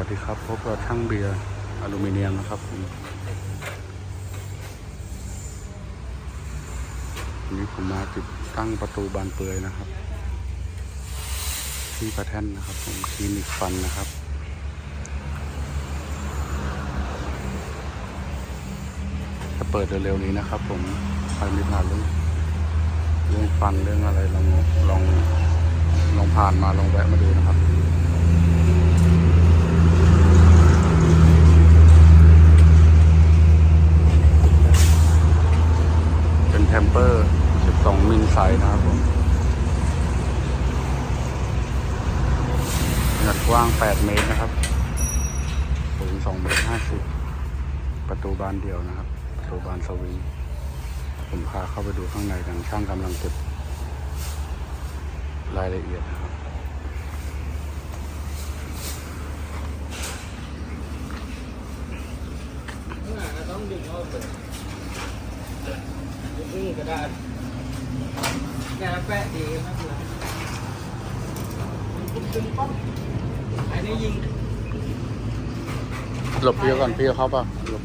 วัสดีครับพบกับช่างเบียร์อลูมิเนียมนะครับผมวันนี้ผมมาติดตั้งประตูบานเปลือยนะครับ ที่ประแท่นนะครับ ผมคลินิกฟันนะครับจะเปิดเร็วๆนี้นะครับ ผมใครมีผ่านเรื่องเรื่องฟันเรื่องอะไรลองลองลองผ่านมาลองแวะมาดูนะครับ เป็นแทมเปอร์ 12มิลไซส์นะครับผมขนาดกว้าง 8 เมตรนะครับสูง2เมตร50 ประตูบานเดียวนะครับ ประตูบานสวิงผมพาเข้าไปดูข้างในกันช่างกำลังเก็บรายละเอียดนะครับต้องดึงเข้าไปดึงกระดาษ เนี่ยแปะดีมากเลยดึงป๊อกอันนี้ยิงหลบพี่ก่อนพี่เขาป่ะหลบ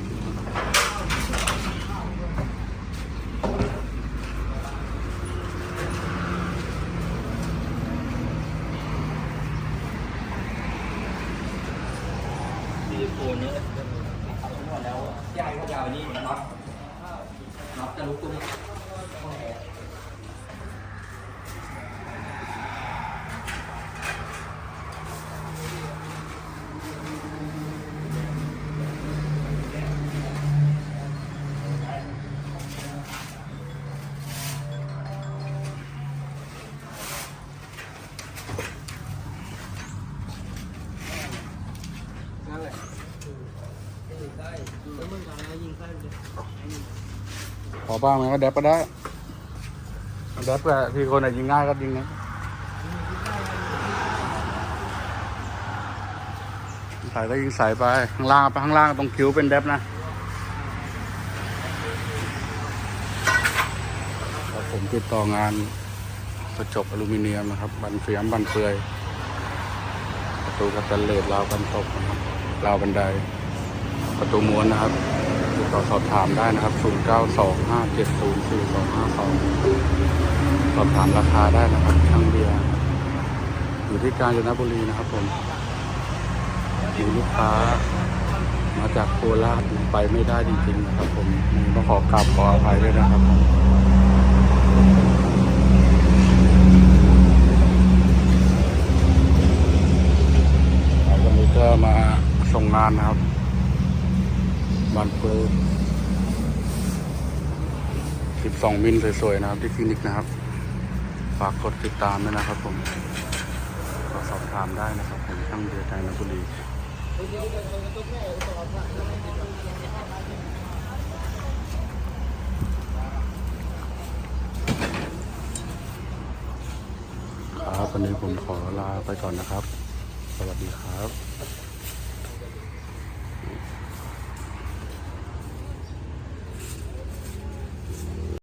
ซิลิโคนเนี่ยเอาทั้งหมดแล้วยายเขายาวนี่น็อตน็อตจะลุกตรงนี้ แหละยิงได้แล้วมึงทำแล้วยิงได้เลยขอบ้างไหมก็แดบก็ได้แดบก็พี่คนไหนยิงง่ายก็ยิงนะสายก็ยิงสายไปข้างล่างไปข้างล่างตรงคิ้วเป็นแดบนะแล้วผมติดต่องานกระจกอลูมิเนียมนะครับ บันเฟียมบันเฟือยประตูกระตันเลดราวกันตกนะครับ ราวบันได ประตูม้วนนะครับติดต่อสอบถามได้นะครับ 0 9 2 5 7 0 4 2 5 2 สอบถามราคาได้นะครับ ช่างเบียร์อยู่ที่กาญจนบุรีนะครับผมมีลูกค้ามาจากโคราชไปไม่ได้จริงๆนะครับผมต้องขอกราบขออภัยด้วยนะครับผมครับวันนี้ก็มาส่งงานนะครับบานเฟือ12 มิลสวยๆนะครับที่คลินิกนะครับ ฝากกดติดตามด้วยนะครับผมก็สอบถามได้นะครับผมช่างเดียใจนบุรีครับวันนี้ผมขอลาไปก่อนนะครับ สวัสดีครับ